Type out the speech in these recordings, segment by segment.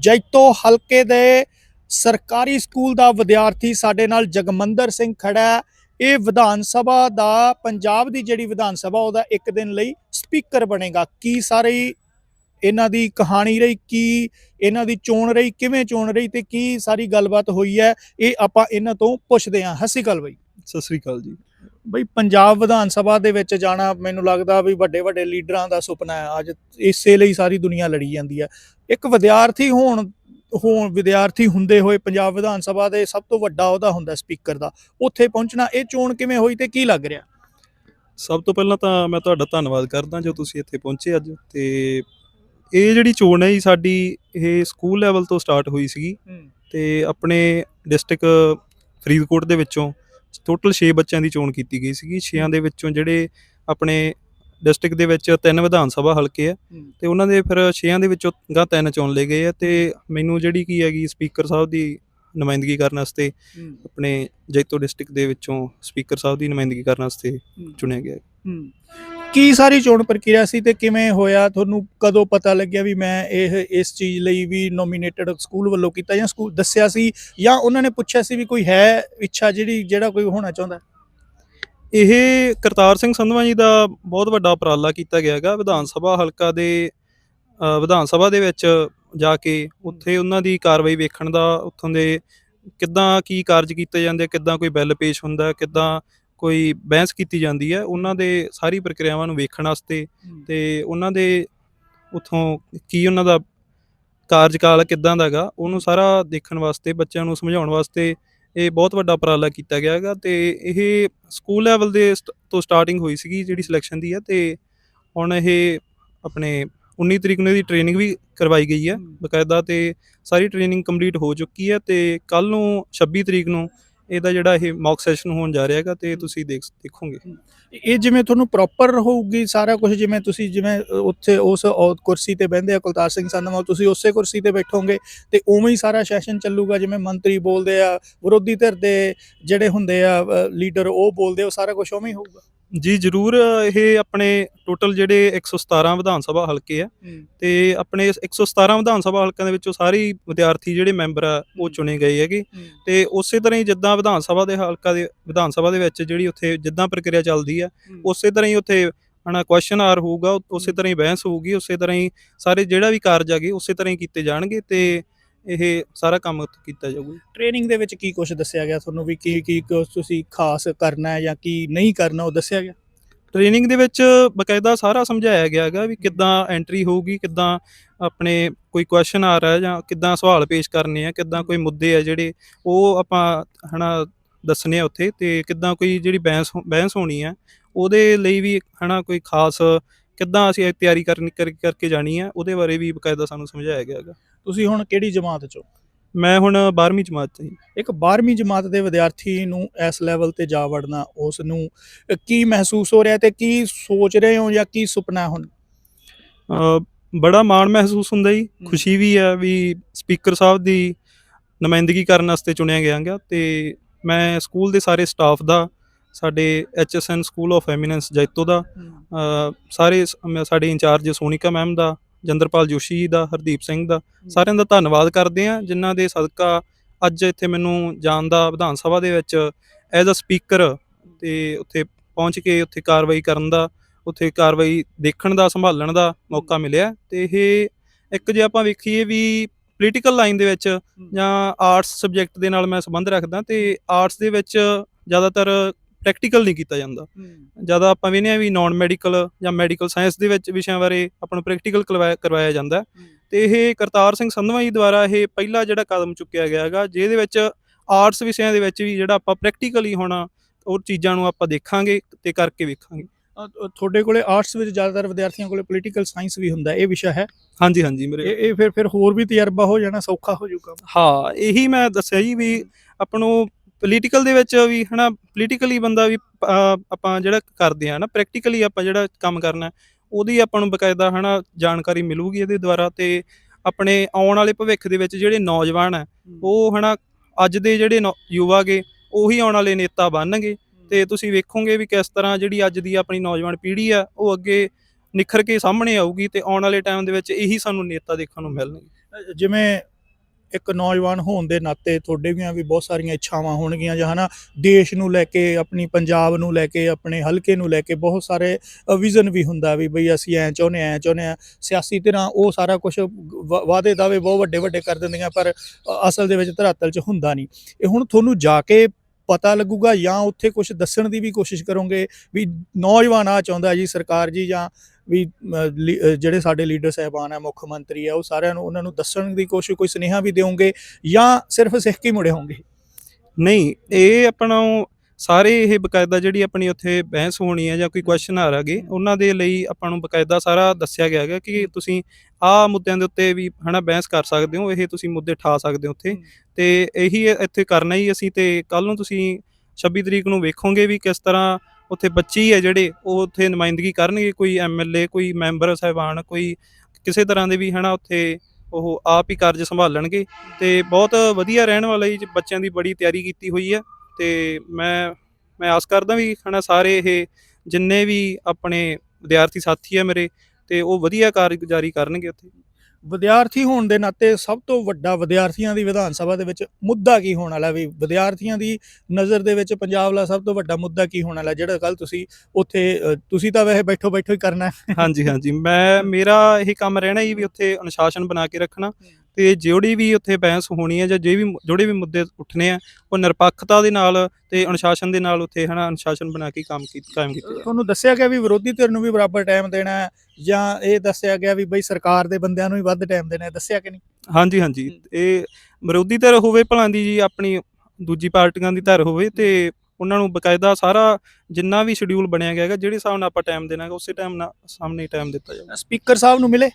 ਜੈਤੋ ਹਲਕੇ ਦੇ ਸਰਕਾਰੀ ਸਕੂਲ ਦਾ ਵਿਦਿਆਰਥੀ ਸਾਡੇ ਨਾਲ ਜਗਮੰਦਰ ਸਿੰਘ ਖੜਾ ਇਹ ਵਿਧਾਨ ਸਭਾ ਦਾ, ਪੰਜਾਬ ਦੀ ਜਿਹੜੀ ਵਿਧਾਨ ਸਭਾ, ਉਹਦਾ ਇੱਕ ਦਿਨ ਲਈ ਸਪੀਕਰ ਬਣੇਗਾ। ਕੀ ਸਾਰੀ ਇਹਨਾਂ ਦੀ ਕਹਾਣੀ ਰਹੀ, ਕੀ ਇਹਨਾਂ ਦੀ ਚੋਣ ਰਹੀ, ਕਿਵੇਂ ਚੋਣ ਰਹੀ ਤੇ ਕੀ ਸਾਰੀ ਗੱਲਬਾਤ ਹੋਈ ਹੈ, ਇਹ ਆਪਾਂ ਇਹਨਾਂ ਤੋਂ ਪੁੱਛਦੇ ਹਾਂ। ਹਸੀ ਗੱਲ ਬਈ। ਸਤਿ ਸ੍ਰੀ ਅਕਾਲ ਜੀ। ਬਈ ਪੰਜਾਬ ਵਿਧਾਨ ਸਭਾ ਦੇ ਵਿੱਚ ਜਾਣਾ ਮੈਨੂੰ ਲੱਗਦਾ ਵੀ ਵੱਡੇ ਵੱਡੇ ਲੀਡਰਾਂ ਦਾ ਸੁਪਨਾ ਹੈ। ਅੱਜ ਇਸੇ ਲਈ ਸਾਰੀ ਦੁਨੀਆ ਲੜੀ ਜਾਂਦੀ ਹੈ। ਇੱਕ ਵਿਦਿਆਰਥੀ ਹੋਣ ਹੋਣ ਵਿਦਿਆਰਥੀ ਹੁੰਦੇ ਹੋਏ ਪੰਜਾਬ ਵਿਧਾਨ ਸਭਾ ਦੇ ਸਭ ਤੋਂ ਵੱਡਾ ਉਹਦਾ ਹੁੰਦਾ ਸਪੀਕਰ ਦਾ। ਉੱਥੇ ਪਹੁੰਚਣਾ ਇਹ ਚੋਣ ਕਿਵੇਂ ਹੋਈ ਤੇ ਕੀ ਲੱਗ ਰਿਹਾ? ਸਭ ਤੋਂ ਪਹਿਲਾਂ ਤਾਂ ਮੈਂ ਤੁਹਾਡਾ ਧੰਨਵਾਦ ਕਰਦਾ ਜੋ ਤੁਸੀਂ ਇੱਥੇ ਪਹੁੰਚੇ ਅੱਜ ਤੇ ਇਹ ਜਿਹੜੀ ਚੋਣ ਹੈ ਜੀ ਸਾਡੀ ਇਹ ਸਕੂਲ ਲੈਵਲ ਤੋਂ ਸਟਾਰਟ ਹੋਈ ਸੀਗੀ ਤੇ ਆਪਣੇ ਡਿਸਟ੍ਰਿਕਟ ਫਰੀਦਕੋਟ ਦੇ ਵਿੱਚੋਂ ਟੋਟਲ 6 ਬੱਚਿਆਂ ਦੀ ਚੋਣ ਕੀਤੀ ਗਈ ਸੀਗੀ। 6ਾਂ ਦੇ ਵਿੱਚੋਂ ਜਿਹੜੇ ਆਪਣੇ ਡਿਸਟ੍ਰਿਕਟ ਦੇ ਵਿੱਚ ਤਿੰਨ ਵਿਧਾਨ ਸਭਾ ਹਲਕੇ ਆ ਤੇ ਉਹਨਾਂ ਦੇ ਫਿਰ 6ਾਂ ਦੇ ਵਿੱਚੋਂ ਗਾਂ ਤਿੰਨ ਚੁਣ ਲਏ ਗਏ ਆ ਤੇ ਮੈਨੂੰ ਜਿਹੜੀ ਕੀ ਹੈਗੀ ਸਪੀਕਰ ਸਾਹਿਬ ਦੀ ਨੁਮਾਇੰਦਗੀ ਕਰਨ ਵਾਸਤੇ ਆਪਣੇ ਜੈਤੋ ਡਿਸਟ੍ਰਿਕਟ ਦੇ ਵਿੱਚੋਂ ਸਪੀਕਰ ਸਾਹਿਬ ਦੀ ਨੁਮਾਇੰਦਗੀ ਕਰਨ ਵਾਸਤੇ ਚੁਣਿਆ ਗਿਆ। ਹੂੰ। ਕੀ ਸਾਰੀ ਚੋਣ ਪ੍ਰਕਿਰਿਆ ਸੀ ਤੇ ਕਿਵੇਂ ਹੋਇਆ? ਤੁਹਾਨੂੰ ਕਦੋਂ ਪਤਾ ਲੱਗਿਆ ਵੀ ਮੈਂ ਇਹ, ਇਸ ਚੀਜ਼ ਲਈ ਵੀ ਨੋਮੀਨੇਟਡ ਸਕੂਲ ਵੱਲੋਂ ਕੀਤਾ ਜਾਂ ਸਕੂਲ ਦੱਸਿਆ ਸੀ ਜਾਂ ਉਹਨਾਂ ਨੇ ਪੁੱਛਿਆ ਸੀ ਵੀ ਕੋਈ ਹੈ ਇੱਛਾ ਜਿਹੜੀ, ਜਿਹੜਾ ਕੋਈ ਹੋਣਾ ਚਾਹੁੰਦਾ? ਇਹ ਕਰਤਾਰ ਸਿੰਘ ਸੰਧਵਾ ਜੀ ਦਾ ਬਹੁਤ ਵੱਡਾ ਉਪਰਾਲਾ ਕੀਤਾ ਗਿਆ ਹੈਗਾ। ਵਿਧਾਨ ਸਭਾ ਹਲਕਾ ਦੇ ਵਿਧਾਨ ਸਭਾ ਦੇ ਵਿੱਚ ਜਾ ਕੇ ਉੱਥੇ ਉਹਨਾਂ ਦੀ ਕਾਰਵਾਈ ਵੇਖਣ ਦਾ, ਉੱਥੋਂ ਦੇ ਕਿੱਦਾਂ ਕੀ ਕਾਰਜ ਕੀਤੇ ਜਾਂਦੇ, ਕਿੱਦਾਂ ਕੋਈ ਬਿੱਲ ਪੇਸ਼ ਹੁੰਦਾ, ਕਿੱਦਾਂ ਕੋਈ ਬਹਿਸ ਕੀਤੀ ਜਾਂਦੀ ਹੈ ਉਹਨਾਂ ਦੇ ਸਾਰੀ ਪ੍ਰਕਿਰਿਆਵਾਂ ਨੂੰ ਵੇਖਣ ਵਾਸਤੇ ਤੇ ਉਹਨਾਂ ਦੇ ਉਥੋਂ ਕੀ ਉਹਨਾਂ ਦਾ ਕਾਰਜਕਾਲ ਕਿੱਦਾਂ ਦਾ ਹੈਗਾ ਉਹਨੂੰ ਸਾਰਾ ਦੇਖਣ ਵਾਸਤੇ ਬੱਚਿਆਂ ਨੂੰ ਸਮਝਾਉਣ ਵਾਸਤੇ ਇਹ ਬਹੁਤ ਵੱਡਾ ਉਪਰਾਲਾ ਕੀਤਾ ਗਿਆ ਹੈਗਾ ਤੇ ਇਹ ਸਕੂਲ ਲੈਵਲ ਦੇ ਤੋਂ ਸਟਾਰਟਿੰਗ ਹੋਈ ਸੀਗੀ ਜਿਹੜੀ ਸਿਲੈਕਸ਼ਨ ਦੀ ਹੈ ਤੇ ਹੁਣ ਇਹ ਆਪਣੇ 19 ਤਰੀਕ ਨੂੰ ਇਹਦੀ ਟ੍ਰੇਨਿੰਗ ਵੀ ਕਰਵਾਈ ਗਈ ਹੈ ਬਕਾਇਦਾ ਤੇ ਸਾਰੀ ਟ੍ਰੇਨਿੰਗ ਕੰਪਲੀਟ ਹੋ ਚੁੱਕੀ ਹੈ ਤੇ ਕੱਲ ਨੂੰ 26 ਤਰੀਕ ਨੂੰ ਇਹਦਾ ਜਿਹੜਾ ਇਹ ਮੌਕ ਸੈਸ਼ਨ ਹੋਣ ਜਾ ਰਿਹਾ ਹੈਗਾ ਤੇ ਤੁਸੀਂ ਦੇਖ ਦੇਖੋਗੇ। ਇਹ ਜਿਵੇਂ ਤੁਹਾਨੂੰ ਪ੍ਰੋਪਰ ਹੋਊਗੀ ਸਾਰਾ ਕੁਝ ਜਿਵੇਂ ਤੁਸੀਂ ਜਿਵੇਂ ਉੱਥੇ ਉਸ ਕੁਰਸੀ ਤੇ ਬਹਿੰਦੇ ਆ ਕੁਲਤਾਰ ਸਿੰਘ ਸੰਧਵਾ ਤੁਸੀਂ ਉਸੇ ਕੁਰਸੀ ਤੇ ਬੈਠੋਗੇ ਤੇ ਉਵੇਂ ਹੀ ਸਾਰਾ ਸੈਸ਼ਨ ਚੱਲੂਗਾ ਜਿਵੇਂ ਮੰਤਰੀ ਬੋਲਦੇ ਆ ਵਿਰੋਧੀ ਧਿਰ ਦੇ ਜਿਹੜੇ ਹੁੰਦੇ ਆ ਲੀਡਰ ਉਹ ਬੋਲਦੇ ਉਹ ਸਾਰਾ ਕੁਝ ਉਵੇਂ ਹੀ ਹੋਊਗਾ। ਜੀ ਜ਼ਰੂਰ ਇਹ ਆਪਣੇ ਟੋਟਲ ਜਿਹੜੇ 117 ਵਿਧਾਨ ਸਭਾ ਹਲਕੇ ਆ ਤੇ ਆਪਣੇ ਇਸ 117 ਵਿਧਾਨ ਸਭਾ ਹਲਕਿਆਂ ਦੇ ਵਿੱਚੋਂ ਸਾਰੇ ਹੀ ਵਿਦਿਆਰਥੀ ਜਿਹੜੇ ਮੈਂਬਰ ਆ ਉਹ। ਚੁਣੇ ਗਏ ਹੈਗੇ ਤੇ ਉਸੇ ਤਰ੍ਹਾਂ ਹੀ ਜਿੱਦਾਂ ਵਿਧਾਨ ਸਭਾ ਦੇ ਹਲਕਾ ਦੇ ਵਿਧਾਨ ਸਭਾ ਦੇ ਵਿੱਚ ਜਿਹੜੀ ਉੱਥੇ ਜਿੱਦਾਂ ਪ੍ਰਕਿਰਿਆ ਚੱਲਦੀ ਆ ਉਸੇ ਤਰ੍ਹਾਂ ਹੀ ਉੱਥੇ ਹਨਾ ਕੁਐਸਚਨ ਆਰ ਹੋਊਗਾ ਉਸੇ। ਤਰ੍ਹਾਂ ਹੀ ਬਹਿਸ ਹੋਊਗੀ ਉਸੇ ਤਰ੍ਹਾਂ ਹੀ ਸਾਰੇ ਜਿਹੜਾ ਵੀ ਕਾਰਜ ਹੈਗੇ ਉਸੇ ਤਰ੍ਹਾਂ ਹੀ ਕੀਤੇ ਜਾਣਗੇ ਤੇ ਇਹ ਸਾਰਾ ਕੰਮ ਉੱਥੇ ਕੀਤਾ ਜਾਊਗਾ। ਟ੍ਰੇਨਿੰਗ ਦੇ ਵਿੱਚ ਕੀ ਕੁਝ ਦੱਸਿਆ ਗਿਆ ਤੁਹਾਨੂੰ ਵੀ ਕੀ ਕੀ ਕੁਛ ਤੁਸੀਂ ਖਾਸ ਕਰਨਾ ਹੈ ਜਾਂ ਕੀ ਨਹੀਂ ਕਰਨਾ ਉਹ ਦੱਸਿਆ ਗਿਆ? ਟ੍ਰੇਨਿੰਗ ਦੇ ਵਿੱਚ ਬਕਾਇਦਾ ਸਾਰਾ ਸਮਝਾਇਆ ਗਿਆ ਹੈਗਾ ਵੀ ਕਿੱਦਾਂ ਐਂਟਰੀ ਹੋਊਗੀ ਕਿੱਦਾਂ ਆਪਣੇ ਕੋਈ ਕੁਐਸਚਨ ਆ ਰਿਹਾ ਜਾਂ ਕਿੱਦਾਂ ਸਵਾਲ ਪੇਸ਼ ਕਰਨੇ ਆ ਕਿੱਦਾਂ ਕੋਈ ਮੁੱਦੇ ਆ ਜਿਹੜੇ ਉਹ ਆਪਾਂ ਹਨਾ ਦੱਸਣੇ ਆ ਉੱਥੇ ਤੇ ਕਿੱਦਾਂ ਕੋਈ ਜਿਹੜੀ ਬਹਿਸ ਬਹਿਸ ਹੋਣੀ ਆ ਉਹਦੇ ਲਈ ਵੀ ਹਨਾ ਕੋਈ ਖਾਸ ਕਿੱਦਾਂ ਅਸੀਂ ਇਹ ਤਿਆਰੀ ਕਰਨੀ ਕਰ- ਕਰਕੇ ਜਾਣੀ ਆ ਉਹਦੇ ਬਾਰੇ ਵੀ ਬਕਾਇਦਾ ਸਾਨੂੰ ਸਮਝਾਇਆ ਗਿਆ ਹੈਗਾ। ਤੁਸੀਂ ਹੁਣ ਕਿਹੜੀ ਜਮਾਤ ਚੋਂ? ਮੈਂ ਹੁਣ 12ਵੀਂ ਜਮਾਤ 'ਚ ਇੱਕ 12ਵੀਂ ਜਮਾਤ ਦੇ ਵਿਦਿਆਰਥੀ ਨੂੰ ਇਸ ਲੈਵਲ ਤੇ ਜਾ ਵੜਨਾ ਉਸ ਨੂੰ ਅ, ਕੀ ਮਹਿਸੂਸ ਹੋ ਰਿਹਾ ਤੇ ਕੀ ਸੋਚ ਰਹੇ ਹੋ ਜਾਂ ਕੀ ਸੁਪਨਾ ਹੁਣ? ਅ, ਬੜਾ ਮਾਣ ਮਹਿਸੂਸ ਹੁੰਦਾ ਜੀ। ਖੁਸ਼ੀ ਵੀ ਹੈ ਵੀ ਸਪੀਕਰ ਸਾਹਿਬ ਦੀ ਨੁਮਾਇੰਦਗੀ ਕਰਨ ਵਾਸਤੇ ਚੁਣਿਆ ਗਿਆ ਗਿਆ ਤੇ ਮੈਂ ਸਕੂਲ ਦੇ ਸਾਰੇ ਸਟਾਫ ਦਾ ਸਾਡੇ HSN school of eminence Jaito ਦਾ ਅ, ਸਾਰੇ ਸ- ਮੈਂ ਸਾਡੇ ਇੰਚਾਰਜ ਸੋਨਿਕਾ ਮੈਮ ਦਾ ਜੰਦਰਪਾਲ ਜੋਸ਼ੀ ਜੀ ਦਾ ਹਰਦੀਪ ਸਿੰਘ ਦਾ ਸਾਰਿਆਂ ਦਾ ਧੰਨਵਾਦ ਕਰਦੇ ਆ ਜਿਨ੍ਹਾਂ ਦੇ ਸਦਕਾ ਅੱਜ ਇੱਥੇ ਮੈਨੂੰ ਜਾਣ ਦਾ ਵਿਧਾਨ ਸਭਾ ਦੇ ਵਿੱਚ ਐਜ਼ ਅ ਸਪੀਕਰ ਤੇ ਉੱਥੇ ਪਹੁੰਚ ਕੇ ਉੱਥੇ ਕਾਰਵਾਈ ਕਰਨ ਦਾ ਉੱਥੇ ਕਾਰਵਾਈ ਦੇਖਣ ਦਾ ਸੰਭਾਲਣ ਦਾ ਮੌਕਾ ਮਿਲਿਆ। ਤੇ ਇਹ ਇੱਕ ਜੇ ਆਪਾਂ ਵੇਖੀਏ ਵੀ ਪੋਲੀਟੀਕਲ ਲਾਈਨ ਦੇ ਵਿੱਚ ਜਾਂ ਆਰਟਸ ਸਬਜੈਕਟ ਦੇ ਨਾਲ ਮੈਂ ਸੰਬੰਧ ਰੱਖਦਾ ਤੇ ਆਰਟਸ ਦੇ ਵਿੱਚ ਜ਼ਿਆਦਾਤਰ ਪ੍ਰੈਕਟੀਕਲ ਨਹੀਂ ਕੀਤਾ ਜਾਂਦਾ। ਜ਼ਿਆਦਾ ਆਪਾਂ ਵੇਖਦੇ ਆ ਵੀ ਨਾਨ ਮੈਡੀਕਲ ਜਾਂ ਮੈਡੀਕਲ ਸਾਇੰਸ ਦੇ ਵਿੱਚ ਵਿਸ਼ਿਆਂ ਬਾਰੇ ਆਪਾਂ ਨੂੰ ਪ੍ਰੈਕਟੀਕਲ ਕਰਵਾਇਆ ਜਾਂਦਾ। ਤੇ ਇਹ ਕਰਤਾਰ ਸਿੰਘ ਸੰਧਵਾ ਜੀ ਦੁਆਰਾ ਇਹ ਪਹਿਲਾ ਜਿਹੜਾ ਕਦਮ ਚੁੱਕਿਆ ਗਿਆ ਹੈਗਾ ਜਿਹਦੇ ਵਿੱਚ ਆਰਟਸ ਵਿਸ਼ਿਆਂ ਦੇ ਵਿੱਚ ਵੀ ਜਿਹੜਾ ਆਪਾਂ ਪ੍ਰੈਕਟੀਕਲੀ ਹੋਣਾ ਉਹ ਚੀਜ਼ਾਂ ਨੂੰ ਆਪਾਂ ਦੇਖਾਂਗੇ ਤੇ ਕਰਕੇ ਵੇਖਾਂਗੇ। ਤੁਹਾਡੇ ਕੋਲੇ ਆਰਟਸ ਵਿੱਚ ਜ਼ਿਆਦਾਤਰ ਵਿਦਿਆਰਥੀਆਂ ਕੋਲੇ ਪੋਲੀਟੀਕਲ ਸਾਇੰਸ ਵੀ ਹੁੰਦਾ ਇਹ ਵਿਸ਼ਾ ਹੈ? ਹਾਂਜੀ ਹਾਂਜੀ ਮੇਰੇ ਇਹ ਇਹ ਫਿਰ ਫਿਰ ਹੋਰ ਵੀ ਤਜਰਬਾ ਹੋ ਜਾਣਾ ਸੌਖਾ ਹੋ ਜਾਊਗਾ। ਹਾਂ ਇਹੀ ਮੈਂ ਦੱਸਿਆ ਜੀ ਵੀ ਆਪਾਂ ਨੂੰ ਪੋਲੀਟੀਕਲ ਦੇ ਵਿੱਚ ਵੀ ਹਨਾ ਪੋਲੀਟੀਕਲੀ ਬੰਦਾ ਵੀ ਆਪਾਂ ਜਿਹੜਾ ਕਰਦੇ ਆ ਨਾ ਪ੍ਰੈਕਟੀਕਲੀ ਆਪਾਂ ਜਿਹੜਾ ਕੰਮ ਕਰਨਾ ਉਹਦੀ ਆਪਾਂ ਨੂੰ ਬਕਾਇਦਾ ਹਨਾ ਜਾਣਕਾਰੀ ਮਿਲੂਗੀ ਇਹਦੇ ਦੁਆਰਾ ਤੇ ਆਪਣੇ ਆਉਣ ਵਾਲੇ ਭਵਿੱਖ ਦੇ ਵਿੱਚ ਜਿਹੜੇ ਨੌਜਵਾਨ ਆ ਉਹ ਹਨਾ ਅੱਜ ਦੇ ਜਿਹੜੇ ਨੌ- ਯੁਵਾ ਗੇ ਉਹੀ ਆਉਣ ਵਾਲੇ ਨੇਤਾ ਬਣਨਗੇ ਤੇ ਤੁਸੀਂ ਵੇਖੋਗੇ ਵੀ ਕਿਸ ਤਰ੍ਹਾਂ ਜਿਹੜੀ ਅੱਜ ਦੀ ਆਪਣੀ ਨੌਜਵਾਨ ਪੀੜ੍ਹੀ ਆ ਉਹ ਅੱਗੇ ਨਿਖਰ ਕੇ ਸਾਹਮਣੇ ਆਊਗੀ ਤੇ ਆਉਣ ਵਾਲੇ ਟਾਈਮ ਦੇ ਵਿੱਚ ਇਹੀ ਸਾਨੂੰ ਨੇਤਾ ਦੇਖਣ ਨੂੰ ਮਿਲਣਗੇ। ਜਿਵੇਂ ਇੱਕ ਨੌਜਵਾਨ ਹੋਣ ਦੇ ਨਾਤੇ ਤੁਹਾਡੇ ਵੀ ਵੀ ਬਹੁਤ ਸਾਰੀਆਂ ਇੱਛਾਵਾਂ ਹੋਣਗੀਆਂ ਜਾਂ ਹਨਾ, ਦੇਸ਼ ਨੂੰ ਲੈ ਕੇ, ਆਪਣੀ ਪੰਜਾਬ ਨੂੰ ਲੈ ਕੇ, ਆਪਣੇ ਹਲਕੇ ਨੂੰ ਲੈ ਕੇ ਬਹੁਤ ਸਾਰੇ ਵਿਜ਼ਨ ਵੀ ਹੁੰਦਾ ਵੀ ਬਈ ਅਸੀਂ ਐਂ ਚਾਹੁੰਦੇ ਐਂ ਚਾਹੁੰਦੇ ਆ ਸਿਆਸੀ ਧਿਰਾਂ ਉਹ ਸਾਰਾ ਕੁਝ ਵਾਅਦੇ ਦਾਅਵੇ ਬਹੁਤ ਵੱਡੇ ਵੱਡੇ ਕਰ ਦਿੰਦੀਆਂ ਪਰ ਅਸਲ ਦੇ ਵਿੱਚ ਧਰਾਤਲ 'ਚ ਹੁੰਦਾ ਨਹੀਂ। ਇਹ ਹੁਣ ਤੁਹਾਨੂੰ ਜਾ ਕੇ ਪਤਾ ਲੱਗੂਗਾ ਜਾਂ ਉੱਥੇ ਕੁਝ ਦੱਸਣ ਦੀ ਵੀ ਕੋਸ਼ਿਸ਼ ਕਰੋਗੇ ਵੀ ਨੌਜਵਾਨ ਆ ਚਾਹੁੰਦਾ ਜੀ ਸਰਕਾਰ ਜੀ ਜਾਂ ਵੀ ਜਿਹੜੇ ਸਾਡੇ ਲੀਡਰ ਸਾਹਿਬਾਨ ਆ ਮੁੱਖ ਮੰਤਰੀ ਆ ਉਹ ਸਾਰਿਆਂ ਨੂੰ ਉਹਨਾਂ ਨੂੰ ਦੱਸਣ ਦੀ ਕੋਸ਼ਿਸ਼ ਕੋਈ ਸੁਨੇਹਾ ਵੀ ਦਿਓਗੇ ਜਾਂ ਸਿਰਫ ਸਿੱਖ ਕੇ ਹੀ ਮੁੜੇ ਹੋਣਗੇ ਨਹੀਂ ਇਹ ਆਪਣਾ ਸਾਰੇ ਇਹ ਬਕਾਇਦਾ ਜਿਹੜੀ ਆਪਣੀ ਉੱਥੇ ਬਹਿਸ ਹੋਣੀ ਹੈ ਜਾਂ ਕੋਈ ਕੁਐਸਚਨ ਆ ਰਹਗੇ ਉਹਨਾਂ ਦੇ ਲਈ ਆਪਾਂ ਨੂੰ ਬਕਾਇਦਾ ਸਾਰਾ ਦੱਸਿਆ ਗਿਆ ਹੈਗਾ ਕਿ ਤੁਸੀਂ ਆਹ ਮੁੱਦਿਆਂ ਦੇ ਉੱਤੇ ਵੀ ਹਨਾ ਬਹਿਸ ਕਰ ਸਕਦੇ ਹੋ ਇਹ ਤੁਸੀਂ ਮੁੱਦੇ ਠਾ ਸਕਦੇ ਹੋ ਉੱਥੇ। ਤੇ ਇਹੀ ਇੱਥੇ ਕਰਨਾ ਹੀ ਅਸੀਂ ਤੇ ਕੱਲ ਨੂੰ ਤੁਸੀਂ 26 ਤਰੀਕ ਨੂੰ ਵੇਖੋਗੇ ਵੀ ਕਿਸ ਤਰ੍ਹਾਂ ਉੱਥੇ ਬੱਚੇ ਹੀ ਹੈ ਜਿਹੜੇ, ਉਹ ਉੱਥੇ ਨੁਮਾਇੰਦਗੀ ਕਰਨਗੇ, ਕੋਈ ਐਮਐਲਏ ਕੋਈ ਮੈਂਬਰ, ਸਾਹਿਬਾਨ, ਕੋਈ ਕਿਸੇ ਤਰ੍ਹਾਂ ਦੇ ਵੀ, ਹਨਾ, ਉੱਥੇ ਉਹ ਆਪ ਹੀ ਕਾਰਜ ਸੰਭਾਲਣਗੇ। ਤੇ ਬਹੁਤ ਵਧੀਆ ਰਹਿਣ ਵਾਲਾ ਜੀ, ਬੱਚਿਆਂ ਦੀ ਬੜੀ ਤਿਆਰੀ ਕੀਤੀ ਹੋਈ ਹੈ। ਤੇ ਮੈਂ ਮੈਂ ਆਸ ਕਰਦਾ ਵੀ, ਹਨਾ, ਸਾਰੇ ਇਹ ਜਿੰਨੇ ਵੀ ਆਪਣੇ ਵਿਦਿਆਰਥੀ ਸਾਥੀ ਆ ਮੇਰੇ, ਤੇ ਉਹ ਵਧੀਆ ਕਾਰਗੁਜ਼ਾਰੀ ਕਰਨਗੇ ਉੱਥੇ। ਵਿਦਿਆਰਥੀ ਹੋਣ ਦੇ ਨਾਤੇ ਸਭ ਤੋਂ ਵੱਡਾ ਵਿਦਿਆਰਥੀਆਂ ਦੀ ਵਿਧਾਨ ਸਭਾ ਦੇ ਵਿੱਚ ਮੁੱਦਾ ਕੀ ਹੋਣ ਵਾਲਾ ਵੀ ਵਿਦਿਆਰਥੀਆਂ ਦੀ ਨਜ਼ਰ ਦੇ ਵਿੱਚ ਪੰਜਾਬ ਦਾ ਸਭ ਤੋਂ ਵੱਡਾ ਮੁੱਦਾ ਕੀ ਹੋਣ ਵਾਲਾ ਜਿਹੜਾ ਕੱਲ ਤੁਸੀਂ ਉੱਥੇ ਤੁਸੀਂ ਤਾਂ ਵੈਸੇ ਬੈਠੋ ਬੈਠੋ ਹੀ ਕਰਨਾ। ਹਾਂਜੀ ਹਾਂਜੀ। ਮੈਂ ਮੇਰਾ ਇਹ ਕੰਮ ਰਹਿਣਾ ਹੀ ਵੀ ਉੱਥੇ ਅਨੁਸ਼ਾਸਨ ਬਣਾ ਕੇ ਰੱਖਣਾ। ਤੇ ਜਿਹੜੀ ਵੀ ਉੱਥੇ ਬਹਿਸ ਹੋਣੀ ਹੈ ਜਾਂ ਜੇ ਵੀ ਜਿਹੜੇ ਵੀ ਮੁੱਦੇ ਉੱਠਣੇ ਆ ਉਹ ਨਿਰਪੱਖਤਾ ਦੇ ਨਾਲ ਤੇ ਅਨੁਸ਼ਾਸਨ ਦੇ ਨਾਲ ਉੱਥੇ ਹਨਾ ਅਨੁਸ਼ਾਸਨ ਬਣਾ ਕੇ ਕੰਮ ਕੀ ਕਾਇਮ ਕੀਤੇ ਤੁਹਾਨੂੰ ਦੱਸਿਆ ਗਿਆ ਵੀ ਵਿਰੋਧੀ ਧਿਰ ਨੂੰ ਵੀ ਬਰਾਬਰ ਟਾਈਮ ਦੇਣਾ ਹੈ ਜਾਂ ਇਹ ਦੱਸਿਆ ਗਿਆ ਵੀ ਬਈ ਸਰਕਾਰ ਦੇ ਬੰਦਿਆਂ ਨੂੰ ਵੀ ਵੱਧ ਟਾਈਮ ਦੇਣਾ ਹੈ ਦੱਸਿਆ ਕਿ ਨਹੀਂ? ਹਾਂਜੀ ਹਾਂਜੀ। ਇਹ ਵਿਰੋਧੀ ਧਿਰ ਹੋਵੇ ਭਲਾਂ ਦੀ ਜੀ ਆਪਣੀ ਦੂਜੀ ਪਾਰਟੀਆਂ ਦੀ ਧਿਰ ਹੋਵੇ ਤੇ ਉਹਨਾਂ ਨੂੰ ਬਕਾਇਦਾ ਸਾਰਾ ਜਿੰਨਾ ਵੀ ਸ਼ਡਿਊਲ ਬਣਿਆ ਗਿਆ ਹੈਗਾ ਜਿਹੜੇ ਹਿਸਾਬ ਨਾਲ ਆਪਾਂ ਟਾਈਮ ਦੇਣਾ ਹੈਗਾ ਉਸੇ ਟਾਈਮ ਨਾਲ ਸਾਹਮਣੇ ਟਾਈਮ ਦਿੱਤਾ ਜਾਊਗਾ। ਸਪੀਕਰ ਸਾਹਿਬ ਨੂੰ ਮਿਲੇ?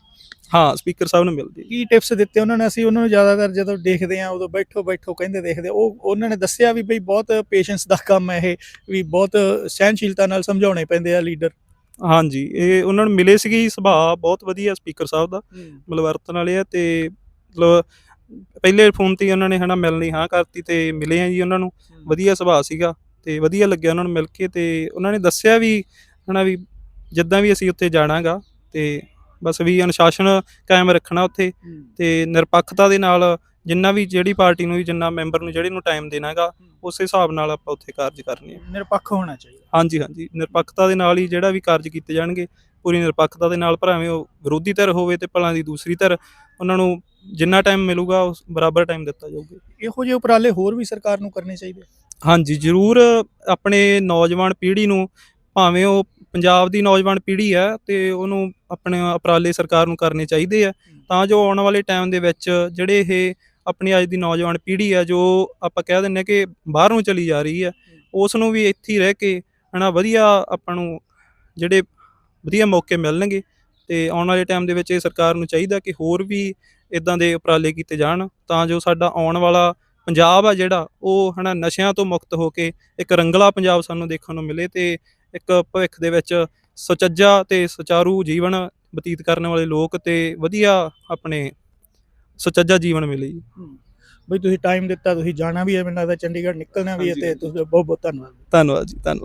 ਹਾਂ ਸਪੀਕਰ ਸਾਹਿਬ ਨੂੰ ਮਿਲਦੀ। ਕੀ ਟਿਪਸ ਦਿੱਤੇ ਉਹਨਾਂ ਨੇ? ਅਸੀਂ ਉਹਨਾਂ ਨੂੰ ਜ਼ਿਆਦਾਤਰ ਜਦੋਂ ਦੇਖਦੇ ਆ ਉਦੋਂ ਬੈਠੋ ਬੈਠੋ ਕਹਿੰਦੇ ਦੇਖਦੇ ਉਹ ਉਹਨਾਂ ਨੇ ਦੱਸਿਆ ਵੀ ਬਈ ਬਹੁਤ ਪੇਸ਼ੈਂਸ ਦਾ ਕੰਮ ਹੈ ਇਹ ਵੀ ਬਹੁਤ ਸਹਿਨਸ਼ੀਲਤਾ ਨਾਲ ਸਮਝਾਉਣੇ ਪੈਂਦੇ ਆ ਲੀਡਰ ਹਾਂਜੀ ਇਹ ਉਹਨਾਂ ਨੂੰ ਮਿਲੇ ਸੀਗੇ ਸੁਭਾਅ ਬਹੁਤ ਵਧੀਆ ਸਪੀਕਰ ਸਾਹਿਬ ਦਾ ਮਲਵਰਤਨ ਵਾਲੇ ਆ ਤੇ ਮਤਲਬ ਪਹਿਲੇ ਫੋਨ ਤੇ ਹੀ ਉਹਨਾਂ ਨੇ ਹਨਾ ਮਿਲਣ ਹਾਂ ਕਰਤੀ ਤੇ ਮਿਲੇ ਆ ਜੀ ਉਹਨਾਂ ਨੂੰ। ਵਧੀਆ ਸੁਭਾਅ ਸੀਗਾ। ਤੇ ਵਧੀਆ ਲੱਗਿਆ ਉਹਨਾਂ ਨੂੰ ਮਿਲ ਕੇ ਤੇ ਉਹਨਾਂ ਨੇ ਦੱਸਿਆ ਵੀ ਹਨਾ ਵੀ ਜਿੱਦਾਂ ਵੀ ਅਸੀਂ ਉੱਥੇ ਜਾਣਾਗਾ ਤੇ ਬਸ ਵੀ ਅਨੁਸ਼ਾਸਨ ਕਾਇਮ ਰੱਖਣਾ ਉੱਥੇ ਤੇ ਨਿਰਪੱਖਤਾ ਦੇ ਨਾਲ ਜਿੰਨਾ ਵੀ ਜਿਹੜੀ ਪਾਰਟੀ ਨੂੰ ਵੀ ਜਿੰਨਾ ਮੈਂਬਰ ਨੂੰ ਜਿਹੜੇ ਨੂੰ ਟਾਈਮ ਦੇਣਾਗਾ ਉਸ ਹਿਸਾਬ ਨਾਲ ਆਪਾਂ ਉੱਥੇ ਕਾਰਜ ਕਰਨੇ ਆ। ਨਿਰਪੱਖ ਹੋਣਾ ਚਾਹੀਦਾ। ਹਾਂਜੀ ਹਾਂਜੀ। ਨਿਰਪੱਖਤਾ ਦੇ ਨਾਲ ਹੀ ਜਿਹੜਾ ਵੀ ਕਾਰਜ ਕੀਤੇ ਜਾਣਗੇ ਪੂਰੀ ਨਿਰਪੱਖਤਾ ਦੇ ਨਾਲ ਭਾਵੇਂ ਉਹ ਵਿਰੋਧੀ ਧਿਰ ਹੋਵੇ ਤੇ ਭਲਾਂ ਦੀ ਦੂਸਰੀ ਧਿਰ ਉਹਨਾਂ ਨੂੰ ਜਿੰਨਾ ਟਾਈਮ ਮਿਲੂਗਾ ਉਸ ਬਰਾਬਰ ਟਾਈਮ ਦਿੱਤਾ ਜਾਊਗਾ। ਇਹੋ ਜਿਹੇ ਉਪਰਾਲੇ ਹੋਰ ਵੀ ਸਰਕਾਰ ਨੂੰ ਕਰਨੇ ਚਾਹੀਦੇ? ਹਾਂਜੀ ਜ਼ਰੂਰ ਆਪਣੇ ਨੌਜਵਾਨ ਪੀੜ੍ਹੀ ਨੂੰ ਭਾਵੇਂ ਉਹ ਪੰਜਾਬ ਦੀ ਨੌਜਵਾਨ ਪੀੜ੍ਹੀ ਹੈ ਤੇ ਉਹਨੂੰ ਆਪਣੇ ਉਪਰਾਲੇ ਸਰਕਾਰ ਨੂੰ ਕਰਨੇ ਚਾਹੀਦੇ ਆ ਤਾਂ ਜੋ ਆਉਣ ਵਾਲੇ ਟਾਈਮ ਦੇ ਵਿੱਚ ਜਿਹੜੇ ਇਹ ਆਪਣੀ ਅੱਜ ਦੀ ਨੌਜਵਾਨ ਪੀੜ੍ਹੀ ਹੈ ਜੋ ਆਪਾਂ ਕਹਿ ਦਿੰਨੇ ਕਿ ਬਾਹਰ ਨੂੰ ਚਲੀ ਜਾ ਰਹੀ ਹੈ। ਉਸ ਨੂੰ ਵੀ ਇੱਥੇ ਹੀ ਰਹਿ ਕੇ ਹਨਾ ਵਧੀਆ ਆਪਾਂ ਨੂੰ ਜਿਹੜੇ ਵਧੀਆ ਮੌਕੇ ਮਿਲਣਗੇ ਤੇ ਆਉਣ ਵਾਲੇ ਟਾਈਮ ਦੇ ਵਿੱਚ ਇਹ ਸਰਕਾਰ ਨੂੰ ਚਾਹੀਦਾ ਕਿ ਹੋਰ ਵੀ ਇਦਾਂ ਦੇ ਉਪਰਾਲੇ ਕੀਤੇ ਜਾਣ ਤਾਂ ਜੋ ਸਾਡਾ ਆਉਣ ਵਾਲਾ ਪੰਜਾਬ ਆ ਜਿਹੜਾ ਉਹ ਹਨਾ ਨਸ਼ਿਆਂ ਤੋਂ ਮੁਕਤ ਹੋ ਕੇ ਇੱਕ ਰੰਗਲਾ ਪੰਜਾਬ ਸਾਨੂੰ ਦੇਖਣ ਨੂੰ ਮਿਲੇ ਤੇ ਇੱਕ ਭਵਿੱਖ ਦੇ ਵਿੱਚ ਸੁਚੱਜਾ ਤੇ ਸੁਚਾਰੂ ਜੀਵਨ ਬਤੀਤ ਕਰਨ ਵਾਲੇ ਲੋਕ ਤੇ ਵਧੀਆ ਆਪਣੇ ਸੁਚੱਜਾ ਜੀਵਨ ਮਿਲੇ ਜੀ। ਬਈ ਤੁਸੀਂ ਟਾਈਮ ਦਿੱਤਾ ਤੁਸੀਂ ਜਾਣਾ ਵੀ ਹੈ ਮੈਨੂੰ ਲੱਗਦਾ ਚੰਡੀਗੜ੍ਹ ਨਿਕਲਣਾ ਵੀ ਹੈ ਤੇ। ਤੁਸੀਂ ਬਹੁਤ ਬਹੁਤ ਧੰਨਵਾਦ। ਧੰਨਵਾਦ ਜੀ ਧੰਨਵਾਦ।